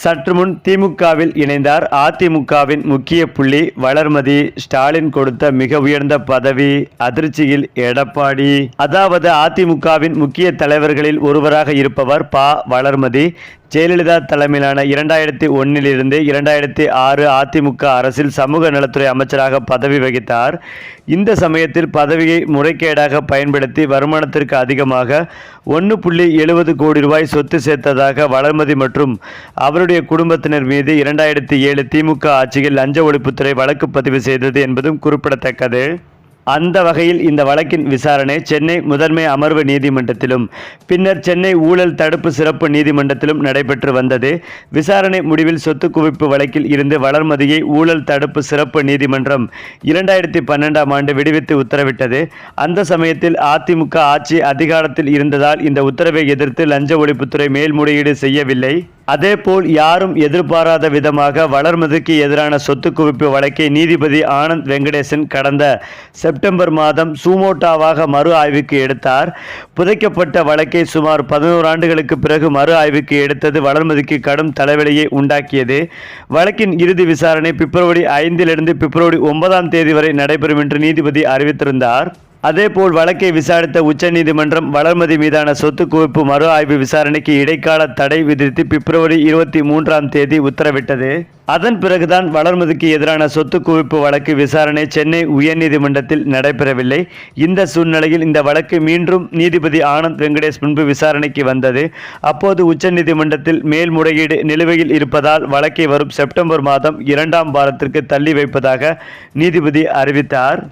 சற்று முன் திமுகவில் இணைந்தார். அதிமுகவின் முக்கிய புள்ளி வளர்மதி. ஸ்டாலின் கொடுத்த மிக உயர்ந்த பதவி அதிர்ச்சியில் எடப்பாடி. அதாவது அதிமுகவின் முக்கிய தலைவர்களில் ஒருவராக இருப்பவர் ப. வளர்மதி. ஜெயலலிதா தலைமையிலான இரண்டாயிரத்தி ஒன்னிலிருந்து இரண்டாயிரத்தி ஆறு அதிமுக அரசில் சமூக நலத்துறை அமைச்சராக பதவி வகித்தார். இந்த சமயத்தில் பதவியை முறைகேடாக பயன்படுத்தி வருமானத்திற்கு அதிகமாக ஒன்று புள்ளி எழுபது கோடி ரூபாய் சொத்து சேர்த்ததாக வளர்மதி மற்றும் அவருடைய குடும்பத்தினர் மீது இரண்டாயிரத்தி ஏழு திமுக ஆட்சியில் லஞ்ச ஒழிப்புத்துறை வழக்கு பதிவு செய்தது என்பதும் குறிப்பிடத்தக்கது. அந்த வகையில் இந்த வழக்கின் விசாரணை சென்னை முதன்மை அமர்வு நீதிமன்றத்திலும் பின்னர் சென்னை ஊழல் தடுப்பு சிறப்பு நீதிமன்றத்திலும் நடைபெற்று வந்தது. விசாரணை முடிவில் சொத்து குவிப்பு வழக்கில் இருந்து வளர்மதியை ஊழல் தடுப்பு சிறப்பு நீதிமன்றம் இரண்டாயிரத்தி பன்னெண்டாம் ஆண்டு விடுவித்து உத்தரவிட்டது. அந்த சமயத்தில் அதிமுக ஆட்சி அதிகாரத்தில் இருந்ததால் இந்த உத்தரவை எதிர்த்து லஞ்ச ஒழிப்புத்துறை மேல்முறையீடு செய்யவில்லை. அதேபோல் யாரும் எதிர்பாராத விதமாக வளர்மதிக்கு எதிரான சொத்து குவிப்பு வழக்கை நீதிபதி ஆனந்த் வெங்கடேசன் கடந்த செப்டம்பர் மாதம் சூமோட்டாவாக மறு ஆய்வுக்கு எடுத்தார். புதைக்கப்பட்ட வழக்கை சுமார் பதினோரு ஆண்டுகளுக்கு பிறகு மறு ஆய்வுக்கு எடுத்தது வளர்மதிக்கு கடும் தலைவலியை உண்டாக்கியது. வழக்கின் இறுதி விசாரணை பிப்ரவரி ஐந்திலிருந்து பிப்ரவரி ஒன்பதாம் தேதி வரை நடைபெறும் என்று நீதிபதி அறிவித்திருந்தார். அதேபோல் வழக்கை விசாரித்த உச்சநீதிமன்றம் வளர்மதி மீதான சொத்து குவிப்பு மறு ஆய்வு விசாரணைக்கு இடைக்கால தடை விதித்து பிப்ரவரி இருபத்தி மூன்றாம் தேதி உத்தரவிட்டது. அதன் பிறகுதான் வளர்மதிக்கு எதிரான சொத்து குவிப்பு வழக்கு விசாரணை சென்னை உயர்நீதிமன்றத்தில் நடைபெறவில்லை. இந்த சூழ்நிலையில் இந்த வழக்கு மீண்டும் நீதிபதி ஆனந்த் வெங்கடேஷ் முன்பு விசாரணைக்கு வந்தது. அப்போது உச்சநீதிமன்றத்தில் மேல்முறையீடு நிலுவையில் இருப்பதால் வழக்கை வரும் செப்டம்பர் மாதம் இரண்டாம் வாரத்திற்கு தள்ளி வைப்பதாக நீதிபதி அறிவித்தார்.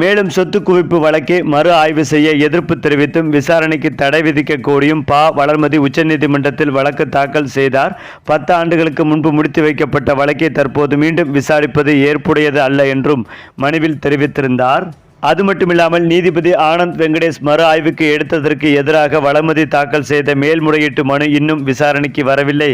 மேலும் சொத்து குவிப்பு வழக்கை மறு ஆய்வு செய்ய எதிர்ப்பு தெரிவித்தும் விசாரணைக்கு தடை விதிக்க கோரியும் ப. வளர்மதி உச்சநீதிமன்றத்தில் வழக்கு தாக்கல் செய்தார். பத்து ஆண்டுகளுக்கு முன்பு முடித்து வைக்கப்பட்ட வழக்கை தற்போது மீண்டும் விசாரிப்பது ஏற்புடையது அல்ல என்றும் மனுவில் தெரிவித்திருந்தார். அது மட்டுமில்லாமல் நீதிபதி ஆனந்த் வெங்கடேஷ் மறு ஆய்வுக்கு எடுத்ததற்கு எதிராக வளமதி தாக்கல் செய்த மேல்முறையீட்டு மனு இன்னும் விசாரணைக்கு வரவில்லை.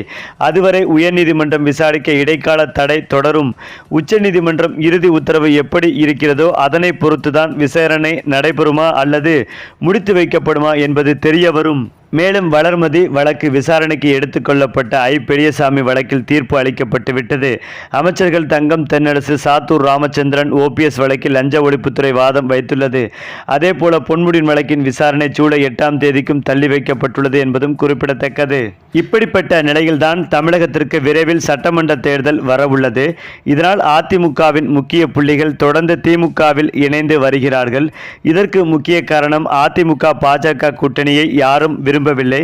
அதுவரை உயர்நீதிமன்றம் விசாரிக்க இடைக்கால தடை தொடரும். உச்சநீதிமன்றம் இறுதி உத்தரவு எப்படி இருக்கிறதோ அதனை பொறுத்துதான் விசாரணை நடைபெறுமா அல்லது முடித்து வைக்கப்படுமா என்பது தெரிய வரும். மேலும் வளர்மதி வழக்கு விசாரணைக்கு எடுத்துக்கொள்ளப்பட்ட ஐ. பெரியசாமி வழக்கில் தீர்ப்பு அளிக்கப்பட்டு விட்டது. அமைச்சர்கள் தங்கம் தென்னரசு சாத்தூர் ராமச்சந்திரன் ஓபிஎஸ் வழக்கில் லஞ்ச ஒழிப்புத்துறை வாதம் வைத்துள்ளது. அதேபோல பொன்முடியின் வழக்கின் விசாரணை ஜூலை எட்டாம் தேதிக்கும் தள்ளி வைக்கப்பட்டுள்ளது என்பதும் குறிப்பிடத்தக்கது. இப்படிப்பட்ட நிலையில்தான் தமிழகத்திற்கு விரைவில் சட்டமன்ற தேர்தல் வரவுள்ளது. இதனால் அதிமுகவின் முக்கிய புள்ளிகள் தொடர்ந்து திமுகவில் இணைந்து வருகிறார்கள். இதற்கு முக்கிய காரணம் அதிமுக பாஜக கூட்டணியை யாரும் விரும்ப விரும்பவில்லை.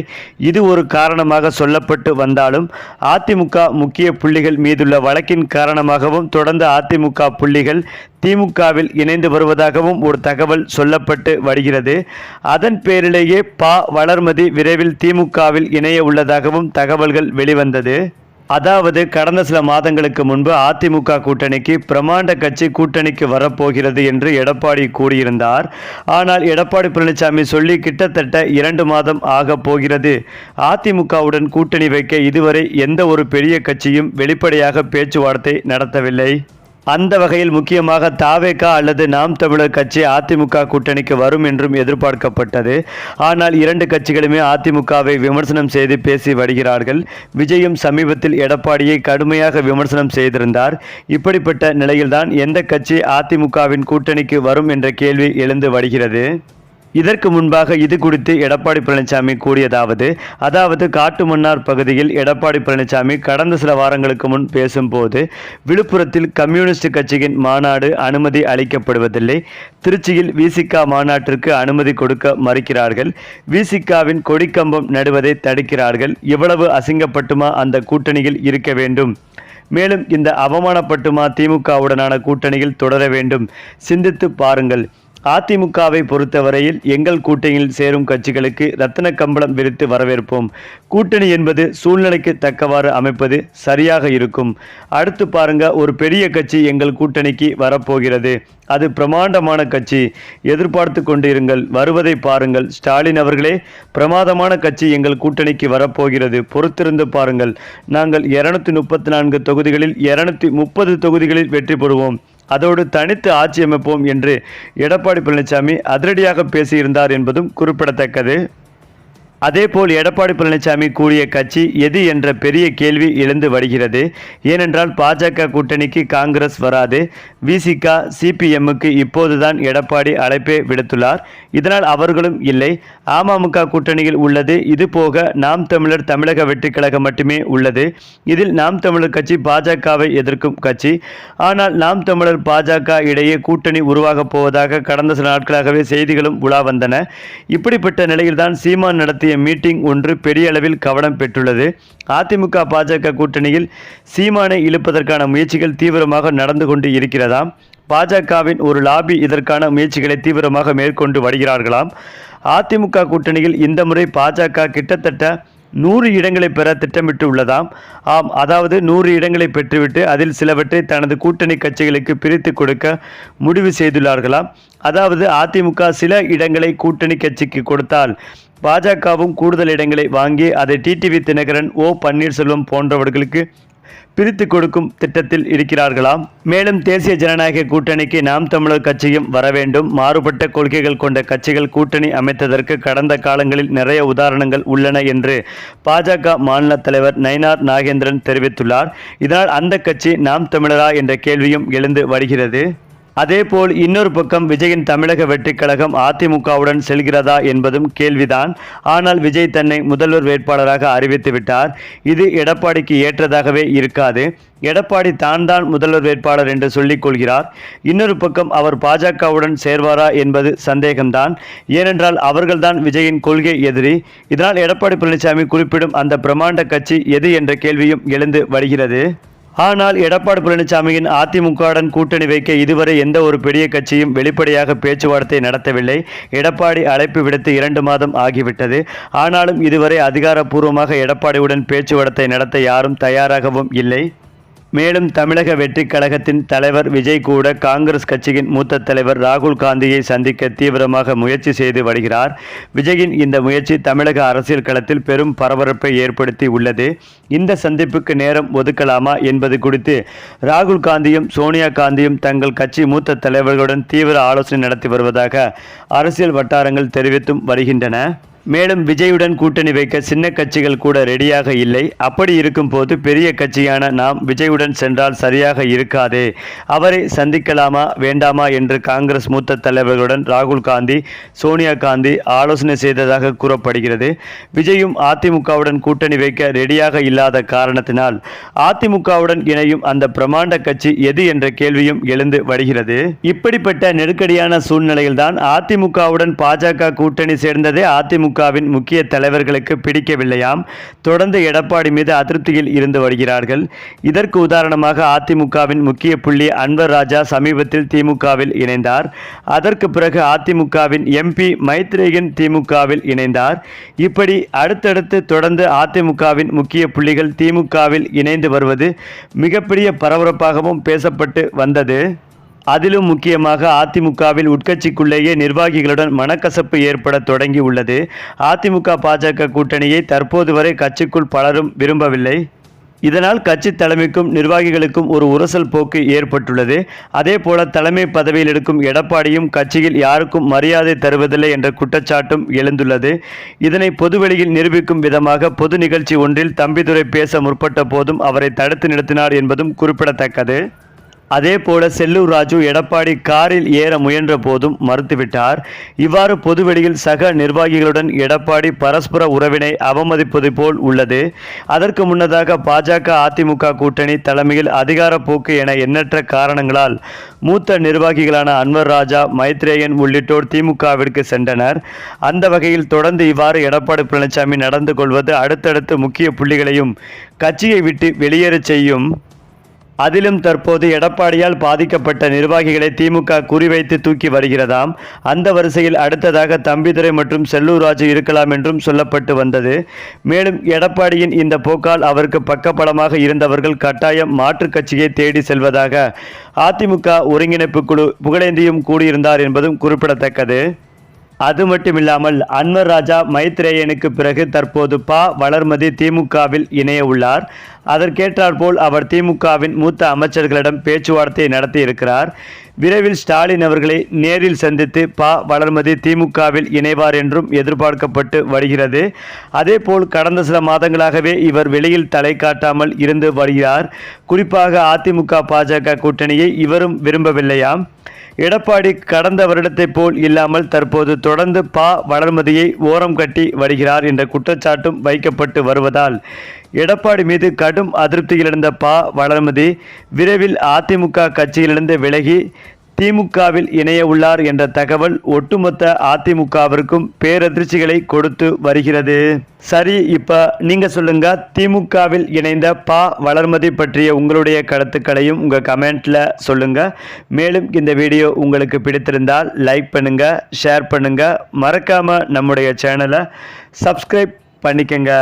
இது ஒரு காரணமாக சொல்லப்பட்டு வந்தாலும் அதிமுக முக்கிய புள்ளிகள் மீதுள்ள வழக்கின் காரணமாகவும் தொடர்ந்து அதிமுக புள்ளிகள் திமுகவில் இணைந்து வருவதாகவும் ஒரு தகவல் சொல்லப்பட்டு வருகிறது. அதன் பேரிலேயே ப. வளர்மதி விரைவில் திமுகவில் இணைய உள்ளதாகவும் தகவல்கள் வெளிவந்தது. அதாவது கடந்த சில மாதங்களுக்கு முன்பு அதிமுக கூட்டணிக்கு பிரமாண்ட கட்சி கூட்டணிக்கு வரப்போகிறது என்று எடப்பாடி கூறியிருந்தார். ஆனால் எடப்பாடி பழனிசாமி சொல்லி கிட்டத்தட்ட இரண்டு மாதம் ஆக போகிறது. அதிமுகவுடன் கூட்டணி வைக்க இதுவரை எந்த ஒரு பெரிய கட்சியும் வெளிப்படையாக பேச்சுவார்த்தை நடத்தவில்லை. அந்த வகையில் முக்கியமாக தாவேகா அல்லது நாம் தமிழர் கட்சி அதிமுக கூட்டணிக்கு வரும் என்றும் எதிர்பார்க்கப்பட்டது. ஆனால் இரண்டு கட்சிகளுமே அதிமுகவை விமர்சனம் செய்து பேசி வருகிறார்கள். விஜயும் சமீபத்தில் எடப்பாடியை கடுமையாக விமர்சனம் செய்திருந்தார். இப்படிப்பட்ட நிலையில்தான் எந்த கட்சி அதிமுகவின் கூட்டணிக்கு வரும் என்ற கேள்வி எழுந்து வருகிறது. இதற்கு முன்பாக இது குறித்து எடப்பாடி பழனிசாமி கூறியதாவது அதாவது காட்டுமன்னார் பகுதியில் எடப்பாடி பழனிசாமி கடந்த சில வாரங்களுக்கு முன் பேசும்போது விழுப்புரத்தில் கம்யூனிஸ்ட் கட்சியின் மாநாடு அனுமதி அளிக்கப்படுவதில்லை திருச்சியில் விசிகா மாநாட்டிற்கு அனுமதி கொடுக்க மறுக்கிறார்கள் விசிகாவின் கொடிக்கம்பம் நடுவதை தடுக்கிறார்கள் இவ்வளவு அசிங்கப்பட்டுமா அந்த கூட்டணியில் இருக்க வேண்டும்? மேலும் இந்த அவமானப்பட்டுமா திமுகவுடனான கூட்டணியில் தொடர வேண்டும்? சிந்தித்து பாருங்கள். அதிமுகவை பொறுத்தவரையில் எங்கள் கூட்டணியில் சேரும் கட்சிகளுக்கு ரத்தின கம்பளம் விரித்து வரவேற்போம். கூட்டணி என்பது சூழ்நிலைக்கு தக்கவாறு அமைப்பது சரியாக இருக்கும். அடுத்து பாருங்க ஒரு பெரிய கட்சி எங்கள் கூட்டணிக்கு வரப்போகிறது. அது பிரமாண்டமான கட்சி. எதிர்பார்த்து கொண்டிருங்கள் வருவதை பாருங்கள். ஸ்டாலின் அவர்களே பிரமாதமான கட்சி எங்கள் கூட்டணிக்கு வரப்போகிறது. பொறுத்திருந்து பாருங்கள். நாங்கள் இருநூத்தி முப்பத்தி நான்கு தொகுதிகளில் இருநூத்தி முப்பது தொகுதிகளில் வெற்றி பெறுவோம். அதோடு தனித்து ஆட்சி அமைப்போம் என்று எடப்பாடி பழனிசாமி அதிரடியாக பேசியிருந்தார் என்பதும் குறிப்பிடத்தக்கது. அதேபோல் எடப்பாடி பழனிசாமி கூடிய கட்சி எது என்ற பெரிய கேள்வி எழுந்து வருகிறது. ஏனென்றால் பாஜக கூட்டணிக்கு காங்கிரஸ் வராது. விசிகா சிபிஎம்முக்கு இப்போதுதான் எடப்பாடி அழைப்பே விடுத்துள்ளார். இதனால் அவர்களும் இல்லை. அமமுக கூட்டணியில் உள்ளது. இது போக நாம் தமிழர் தமிழக வெற்றிக்கழகம் மட்டுமே உள்ளது. இதில் நாம் தமிழர் கட்சி பாஜகவை எதிர்க்கும் கட்சி. ஆனால் நாம் தமிழர் பாஜக இடையே கூட்டணி உருவாகப் போவதாக கடந்த சில நாட்களாகவே செய்திகளும் உலா வந்தன. இப்படிப்பட்ட நிலையில்தான் சீமான் நடத்திய நடத்திய மீட்டிங் ஒன்று பெரிய அளவில் கவனம் பெற்றுள்ளது. அதிமுக பாஜக கூட்டணியில் சீமானை இழுப்பதற்கான முயற்சிகள் தீவிரமாக நடந்து கொண்டு இருக்கிறதாம் பாஜகவின் ஒரு லாபி இதற்கான முயற்சிகளை தீவிரமாக மேற்கொண்டு வருகிறார்களாம். அதிமுக கூட்டணியில் இந்த முறை பாஜக கிட்டத்தட்ட நூறு இடங்களை பெற திட்டமிட்டு உள்ளதாம் ஆம் அதாவது நூறு இடங்களை பெற்றுவிட்டு அதில் சிலவற்றை தனது கூட்டணி கட்சிகளுக்கு பிரித்து கொடுக்க முடிவு செய்துள்ளார்களாம். அதாவது அதிமுக சில இடங்களை கூட்டணி கட்சிக்கு கொடுத்தால் பாஜகவும் கூடுதல் இடங்களை வாங்கி அதை டிடிவி தினகரன் ஓ பன்னீர்செல்வம் போன்றவர்களுக்கு பிரித்து கொடுக்கும் திட்டத்தில் இருக்கிறார்களாம். மேலும் தேசிய ஜனநாயக கூட்டணிக்கு நாம் தமிழர் கட்சியும் வர வேண்டும். மாறுபட்ட கொள்கைகள் கொண்ட கட்சிகள் கூட்டணி அமைத்ததற்கு கடந்த காலங்களில் நிறைய உதாரணங்கள் உள்ளன என்று பாஜக மாநில தலைவர் நயினார் நாகேந்திரன் தெரிவித்துள்ளார். இதனால் அந்த கட்சி நாம் தமிழரா என்ற கேள்வியும் எழுந்து வருகிறது. அதேபோல் இன்னொரு பக்கம் விஜயின் தமிழக வெற்றிக் கழகம் அதிமுகவுடன் செல்கிறதா என்பதும் கேள்விதான். ஆனால் விஜய் தன்னை முதல்வர் வேட்பாளராக அறிவித்து விட்டார். இது எடப்பாடிக்கு ஏற்றதாகவே இருக்காது. எடப்பாடி தான் தான் முதல்வர் வேட்பாளர் என்று சொல்லிக் கொள்கிறார். இன்னொரு பக்கம் அவர் பாஜகவுடன் சேர்வாரா என்பது சந்தேகம்தான். ஏனென்றால் அவர்கள்தான் விஜயின் கொள்கை எதிரி. இதனால் எடப்பாடி பழனிசாமி குறிப்பிடும் அந்த பிரமாண்ட கட்சி எது என்ற கேள்வியும் எழுந்து வருகிறது. ஆனால் எடப்பாடி பழனிசாமியின் அதிமுகவுடன் கூட்டணி வைக்க இதுவரை எந்த ஒரு பெரிய கட்சியும் வெளிப்படையாக பேச்சுவார்த்தை நடத்தவில்லை. எடப்பாடி அழைப்பு விடுத்து இரண்டு மாதம் ஆகிவிட்டது. ஆனாலும் இதுவரை அதிகாரப்பூர்வமாக எடப்பாடியுடன் பேச்சுவார்த்தை நடத்த யாரும் தயாராகவும் இல்லை. மேலும் தமிழக வெற்றிக் கழகத்தின் தலைவர் விஜய் கூட காங்கிரஸ் கட்சியின் மூத்த தலைவர் ராகுல் காந்தியை சந்திக்க தீவிரமாக முயற்சி செய்து வருகிறார். விஜயின் இந்த முயற்சி தமிழக அரசியல் களத்தில் பெரும் பரபரப்பை ஏற்படுத்தி உள்ளது. இந்த சந்திப்புக்கு நேரம் ஒதுக்கலாமா என்பது குறித்து ராகுல் காந்தியும் சோனியா காந்தியும் தங்கள் கட்சி மூத்த தலைவர்களுடன் தீவிர ஆலோசனை நடத்தி வருவதாக அரசியல் வட்டாரங்கள் தெரிவித்தும் வருகின்றன. மேலும் விஜயுடன் கூட்டணி வைக்க சின்ன கட்சிகள் கூட ரெடியாக இல்லை. அப்படி இருக்கும்போது பெரிய கட்சியான நாம் விஜயுடன் சென்றால் சரியாக இருக்காதே. அவரை சந்திக்கலாமா வேண்டாமா என்று காங்கிரஸ் மூத்த தலைவர்களுடன் ராகுல் காந்தி சோனியா காந்தி ஆலோசனை செய்ததாக கூறப்படுகிறது. விஜயும் அதிமுகவுடன் கூட்டணி வைக்க ரெடியாக இல்லாத காரணத்தினால் அதிமுகவுடன் இணையும் அந்த பிரமாண்ட கட்சி எது என்ற கேள்வியும் எழுந்து வருகிறது. இப்படிப்பட்ட நெருக்கடியான சூழ்நிலையில்தான் அதிமுகவுடன் பாஜக கூட்டணி சேர்ந்ததே அதிமுக திமுகவின் முக்கிய தலைவர்களுக்கு பிடிக்கவில்லையாம். தொடர்ந்து எடப்பாடி மீது அதிருப்தியில் இருந்து வருகிறார்கள். இதற்கு உதாரணமாக அதிமுகவின் முக்கிய புள்ளி அன்வர் ராஜா சமீபத்தில் திமுகவில் இணைந்தார். அதற்கு பிறகு அதிமுகவின் எம்பி மைத்ரேயன் திமுகவில் இணைந்தார். இப்படி அடுத்தடுத்து தொடர்ந்து அதிமுகவின் முக்கிய புள்ளிகள் திமுகவில் இணைந்து வருவது மிகப்பெரிய பரபரப்பாகவும் பேசப்பட்டு வந்தது. அதிலும் முக்கியமாக அதிமுகவில் உட்கட்சிக்குள்ளேயே நிர்வாகிகளுடன் மனக்கசப்பு ஏற்பட தொடங்கி உள்ளது அதிமுக பாஜக கூட்டணியை தற்போது வரை கட்சிக்குள் பலரும் விரும்பவில்லை. இதனால் கட்சி தலைமைக்கும் நிர்வாகிகளுக்கும் ஒரு உரசல் போக்கு ஏற்பட்டுள்ளது. அதே போல தலைமை பதவியில் இருக்கும் எடப்பாடியும் கட்சியில் யாருக்கும் மரியாதை தருவதில்லை என்ற குற்றச்சாட்டும் எழுந்துள்ளது. இதனை பொதுவெளியில் நிரூபிக்கும் விதமாக பொது நிகழ்ச்சி ஒன்றில் தம்பிதுரை பேச முற்பட்ட போதும் அவரை தடுத்து நிறுத்தினார் என்பதும் குறிப்பிடத்தக்கது. அதே போல செல்லூர் ராஜு எடப்பாடி காரில் ஏற முயன்ற போதும் மறுத்துவிட்டார். இவ்வாறு பொதுவெளியில் சக நிர்வாகிகளுடன் எடப்பாடி பரஸ்பர உறவினை அவமதிப்பது போல் உள்ளது. அதற்கு முன்னதாக பாஜக அதிமுக கூட்டணி தலைமையில் அதிகார போக்கு என எண்ணற்ற காரணங்களால் மூத்த நிர்வாகிகளான அன்வர் ராஜா மைத்ரேயன் உள்ளிட்டோர் திமுகவிற்கு சென்றனர். அந்த வகையில் தொடர்ந்து இவ்வாறு எடப்பாடி பழனிசாமி நடந்து கொள்வது அடுத்தடுத்து முக்கிய புள்ளிகளையும் கட்சியை விட்டு வெளியேறச் செய்யும் அதிலும் தற்போது எடப்பாடியால் பாதிக்கப்பட்ட நிர்வாகிகளை திமுக குறிவைத்து தூக்கி வருகிறதாம். அந்த வரிசையில் அடுத்ததாக தம்பிதுரை மற்றும் செல்லூர் ராஜு இருக்கலாம் என்றும் சொல்லப்பட்டு வந்தது. மேலும் எடப்பாடியின் இந்த போக்கால் அவருக்கு பக்கபலமாக இருந்தவர்கள் கட்டாயம் மாற்றுக் கட்சியை தேடி செல்வதாக அதிமுக ஒருங்கிணைப்பு குழு புகழேந்தியும் கூடியிருந்தார் என்பதும் குறிப்பிடத்தக்கது. அது மட்டுமில்லாமல் அன்வர் ராஜா மைத்ரேயனுக்கு பிறகு தற்போது பா. வளர்மதி திமுகவில் இணைய உள்ளார். அதற்கேற்றாற்போல் அவர் திமுகவின் மூத்த அமைச்சர்களிடம் பேச்சுவார்த்தை நடத்தி இருக்கிறார். விரைவில் ஸ்டாலின் அவர்களை நேரில் சந்தித்து பா. வளர்மதி திமுகவில் இணைவார் என்றும் எதிர்பார்க்கப்பட்டு வருகிறது. அதேபோல் கடந்த சில மாதங்களாகவே இவர் வெளியில் தலை காட்டாமல் இருந்து வருகிறார். குறிப்பாக அதிமுக பாஜக கூட்டணியை இவரும் விரும்பவில்லையாம். எடப்பாடி கடந்த வருடத்தைப் போல் இல்லாமல் தற்போது தொடர்ந்து பா வளர்மதியை ஓரம் கட்டி வருகிறார் என்ற குற்றச்சாட்டும் வைக்கப்பட்டு வருவதால் எடப்பாடி மீது கடும் அதிருப்தியிலிருந்த பா வளர்மதி விரைவில் அதிமுக கட்சியிலிருந்து விலகி திமுகவில் இணைய உள்ளார் என்ற தகவல் ஒட்டுமொத்த அதிமுகவிற்கும் பேரதிர்ச்சிகளை கொடுத்து வருகிறது. சரி இப்போ நீங்கள் சொல்லுங்க திமுகவில் இணைந்த பா வளர்மதி பற்றிய உங்களுடைய கருத்துக்களையும் உங்கள் கமெண்ட்டில் சொல்லுங்க. மேலும் இந்த வீடியோ உங்களுக்கு பிடித்திருந்தால் லைக் பண்ணுங்க ஷேர் பண்ணுங்க. மறக்காம நம்முடைய சேனலை சப்ஸ்கிரைப் பண்ணிக்கங்க.